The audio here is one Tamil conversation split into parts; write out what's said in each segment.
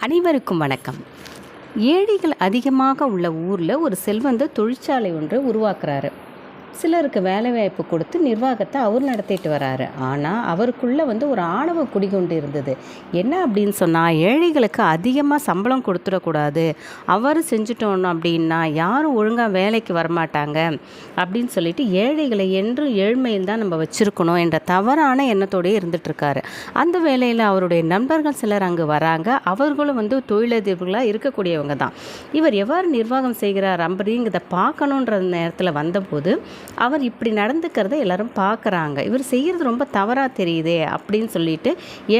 அனைவருக்கும் வணக்கம். ஏழைகள் அதிகமாக உள்ள ஊரில் ஒரு செல்வந்த தொழிற்சாலை ஒன்றை உருவாக்குறாரு. சிலருக்கு வேலைவாய்ப்பு கொடுத்து நிர்வாகத்தை அவர் நடத்திட்டு வராரு. ஆனால் அவருக்குள்ளே வந்து ஒரு ஆணவ குடிகொண்டு இருந்தது. என்ன அப்படின்னு சொன்னால் ஏழைகளுக்கு அதிகமாக சம்பளம் கொடுத்துடக்கூடாது. அவர் செஞ்சுட்டோம் அப்படின்னா யாரும் ஒழுங்காக வேலைக்கு வரமாட்டாங்க அப்படின்னு சொல்லிட்டு ஏழைகளை என்றும் ஏழ்மையில் தான் நம்ம வச்சுருக்கணும் என்ற தவறான எண்ணத்தோடயே இருந்துகிட்ருக்காரு அந்த வேலையில் அவருடைய நண்பர்கள் சிலர் அங்கே வராங்க. அவர்களும் வந்து தொழிலதிபர்களாக இருக்கக்கூடியவங்க தான். இவர் எவ்வாறு நிர்வாகம் செய்கிறார் அப்படிங்கிறத பார்க்கணுன்ற நேரத்தில் வந்தபோது அவர் இப்படி நடந்துக்கிறத எல்லாரும் பார்க்குறாங்க. இவர் செய்கிறது ரொம்ப தவறாக தெரியுதே அப்படின்னு சொல்லிட்டு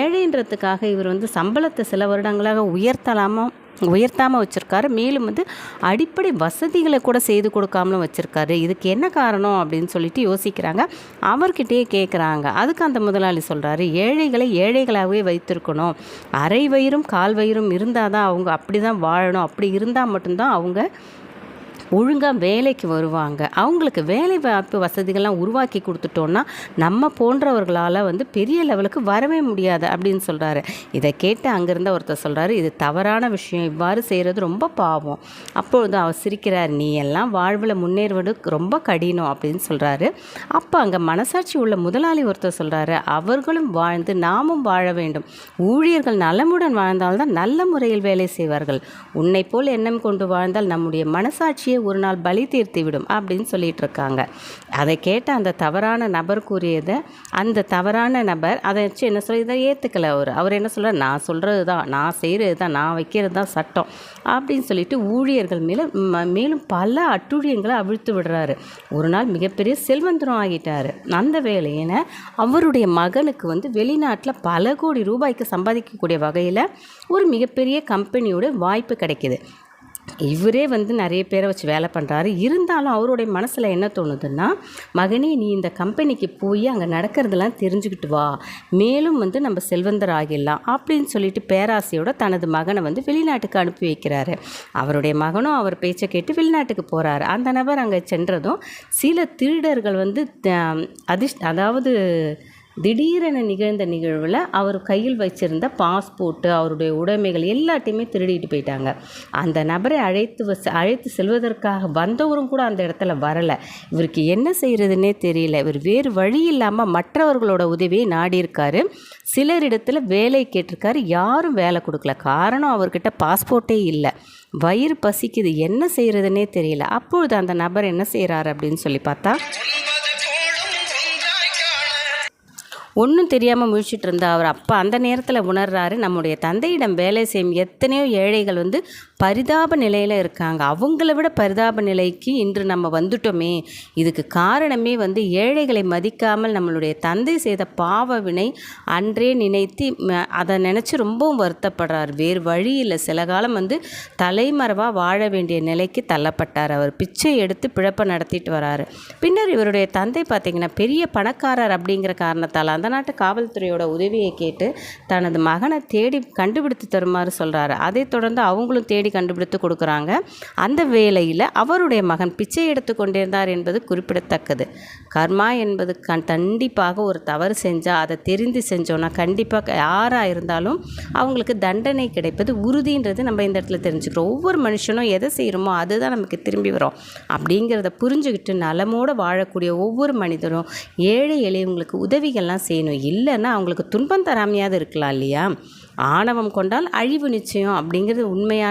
ஏழைன்றதுக்காக இவர் வந்து சம்பளத்தை சில வருடங்களாக உயர்த்தலாமல் உயர்த்தாமல் வச்சுருக்காரு. மேலும் வந்து அடிப்படை வசதிகளை கூட செய்து கொடுக்காமலும் வச்சுருக்காரு. இதுக்கு என்ன காரணம் அப்படின்னு சொல்லிட்டு யோசிக்கிறாங்க. அவர்கிட்டயே கேட்குறாங்க அதுக்கு அந்த முதலாளி சொல்கிறாரு ஏழைகளை ஏழைகளாகவே வைத்திருக்கணும். அரை வயிறும் கால் வயிறும் இருந்தால் தான் அவங்க அப்படி தான் வாழணும். அப்படி இருந்தால் மட்டும்தான் அவங்க ஒழுங்காக வேலைக்கு வருவாங்க. அவங்களுக்கு வேலை வாய்ப்பு வசதிகள்லாம் உருவாக்கி கொடுத்துட்டோன்னா நம்ம போன்றவர்களால் வந்து பெரிய லெவலுக்கு வரவே முடியாது அப்படின்னு சொல்கிறாரு இதை கேட்டு அங்கேருந்து ஒருத்தர் சொல்கிறாரு இது தவறான விஷயம். இவ்வாறு செய்கிறது ரொம்ப பாவம். அப்பொழுது அவர் சிரிக்கிறார் நீ எல்லாம் வாழ்வில் முன்னேறுவது ரொம்ப கடினம் அப்படின்னு சொல்கிறாரு அப்போ அங்கே மனசாட்சி உள்ள முதலாளி ஒருத்தர் சொல்கிறாரு அவர்களும் வாழ்ந்து நாமும் வாழ வேண்டும். ஊழியர்கள் நலமுடன் வாழ்ந்தால்தான் நல்ல முறையில் வேலை செய்வார்கள். உன்னை போல் எண்ணம் கொண்டு வாழ்ந்தால் நம்முடைய மனசாட்சியை ஒரு நாள் பலி தீர்த்து விடும் அப்படின்னு சொல்லிட்டு இருக்காங்க அதை கேட்ட அந்த தவறான நபர் கூறியதை அந்த தவறான நபர் அதை வச்சு என்ன சொல்லி இதை ஏற்றுக்கல அவர். அவர் என்ன சொல்கிறார் நான் சொல்கிறது தான் நான் செய்கிறது தான் நான் வைக்கிறது தான் சட்டம் அப்படின்னு சொல்லிட்டு ஊழியர்கள் மேலே ம- மேலும் பல அட்டுழியங்களை அவிழ்த்து விடுறாரு. ஒரு நாள் மிகப்பெரிய செல்வந்தரம் ஆகிட்டார். அந்த வேலையினை அவருடைய மகனுக்கு வந்து வெளிநாட்டில் பல கோடி ரூபாய்க்கு சம்பாதிக்கக்கூடிய வகையில் ஒரு மிகப்பெரிய கம்பெனியோட வாய்ப்பு கிடைக்கிது. இவரே வந்து நிறைய பேரை வச்சு வேலை பண்ணுறாரு இருந்தாலும் அவருடைய மனசில் என்ன தோணுதுன்னா மகனே நீ இந்த கம்பெனிக்கு போய் அங்கே நடக்கிறதெல்லாம் தெரிஞ்சுக்கிட்டு வா. மேலும் வந்து நம்ம செல்வந்தர் ஆகிடலாம் அப்படின்னு சொல்லிட்டு பேராசையோட தனது மகனை வந்து வெளிநாட்டுக்கு அனுப்பி வைக்கிறாரு. அவருடைய மகனும் அவர் பேச்சை கேட்டு வெளிநாட்டுக்கு போகிறாரு அந்த நபர் அங்கே சென்றதும் சில திருடர்கள் வந்து த- அதிர்ஷ் அதாவது திடீரென நிகழ்ந்த நிகழ்வில் அவர் கையில் வச்சிருந்த பாஸ்போர்ட்டு அவருடைய உடைமைகள் எல்லாத்தையுமே திருடிட்டு போயிட்டாங்க. அந்த நபரை அழைத்து வச அழைத்து செல்வதற்காக வந்தவரும் கூட அந்த இடத்துல வரலை. இவருக்கு என்ன செய்கிறதுனே தெரியல. இவர் வேறு வழி இல்லாமல் மற்றவர்களோட உதவியை நாடியிருக்காரு. சிலரிடத்தில் வேலை கேட்டிருக்காரு. யாரும் வேலை கொடுக்கல. காரணம் அவர்கிட்ட பாஸ்போர்ட்டே இல்லை. வயிறு பசிக்குது. என்ன செய்கிறதுனே தெரியல. அப்பொழுது அந்த நபர் என்ன செய்கிறாரு அப்படின்னு சொல்லி பார்த்தா ஒன்றும் தெரியாமல் முழிச்சிட்டு இருந்த அவர் அப்போ அந்த நேரத்தில் உணர்றாரு நம்முடைய தந்தையிடம் வேலை செய்யும் எத்தனையோ ஏழைகள் வந்து பரிதாப நிலையில் இருக்காங்க. அவங்கள விட பரிதாப நிலைக்கு இன்று நம்ம வந்துட்டோமே. இதுக்கு காரணமே வந்து ஏழைகளை மதிக்காமல் நம்மளுடைய தந்தை செய்த பாவ வினை அன்றே நினைத்து அதை நினச்சி ரொம்பவும் வருத்தப்படுறார். வேறு வழி இல்லை. சில காலம் வந்து தலைமறைவாக வாழ வேண்டிய நிலைக்கு தள்ளப்பட்டார் அவர். பிச்சை எடுத்து பிழப்பை நடத்திட்டு வராரு. பின்னர் இவருடைய தந்தை பார்த்திங்கன்னா பெரிய பணக்காரர் அப்படிங்கிற காரணத்தால் தான் நாட்டு காவல்துறையோட உதவியை கேட்டு தனது மகனை தேடி கண்டுபிடித்து தருமாறு சொல்கிறாரு அதை தொடர்ந்து அவங்களும் தேடி கண்டுபிடித்து கொடுக்குறாங்க. அந்த வேளையில் அவருடைய மகன் பிச்சை எடுத்து கொண்டிருந்தார் என்பது குறிப்பிடத்தக்கது. கர்மா என்பது கண் கண்டிப்பாக ஒரு தவறு செஞ்சால் அதை தெரிந்து செஞ்சோன்னா கண்டிப்பாக யாராக இருந்தாலும் அவங்களுக்கு தண்டனை கிடைப்பது உறுதின்றது நம்ம இந்த இடத்துல தெரிஞ்சுக்கிறோம். ஒவ்வொரு மனுஷனும் எதை செய்கிறோமோ அதுதான் நமக்கு திரும்பி வரும். அப்படிங்கிறத புரிஞ்சுக்கிட்டு நலமோடு வாழக்கூடிய ஒவ்வொரு மனிதரும் ஏழை எளியவங்களுக்கு உதவிகள்லாம் செய்யணும் இல்லைன்னா அவங்களுக்கு துன்பம் தராமையாவது இருக்கலாம் இல்லையா? ஆணவம் கொண்டால் அழிவு நிச்சயம் அப்படிங்கிறது உண்மையான